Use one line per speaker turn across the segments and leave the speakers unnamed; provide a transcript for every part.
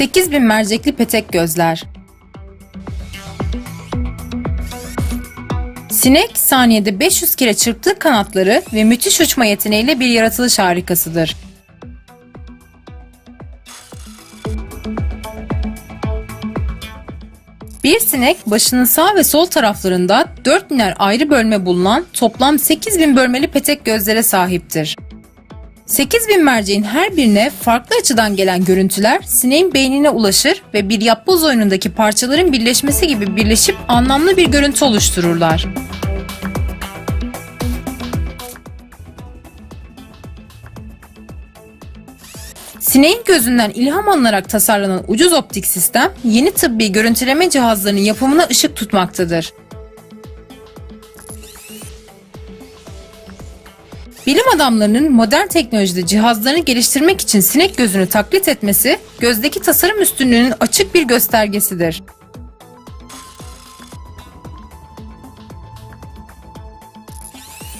8000 mercekli petek gözler. Sinek saniyede 500 kere çırptığı kanatları ve müthiş uçma yeteneğiyle bir yaratılış harikasıdır. Bir sinek başının sağ ve sol taraflarında 4 biner ayrı bölme bulunan toplam 8000 bölmeli petek gözlere sahiptir. 8000 merceğin her birine farklı açıdan gelen görüntüler sineğin beynine ulaşır ve bir yapboz oyunundaki parçaların birleşmesi gibi birleşip anlamlı bir görüntü oluştururlar. Sineğin gözünden ilham alınarak tasarlanan ucuz optik sistem, yeni tıbbi görüntüleme cihazlarının yapımına ışık tutmaktadır. Bilim adamlarının modern teknolojide cihazlarını geliştirmek için sinek gözünü taklit etmesi, gözdeki tasarım üstünlüğünün açık bir göstergesidir.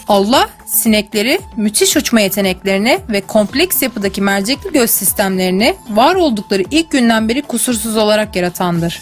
Allah, sinekleri müthiş uçma yeteneklerini ve kompleks yapıdaki mercekli göz sistemlerini var oldukları ilk günden beri kusursuz olarak yaratandır.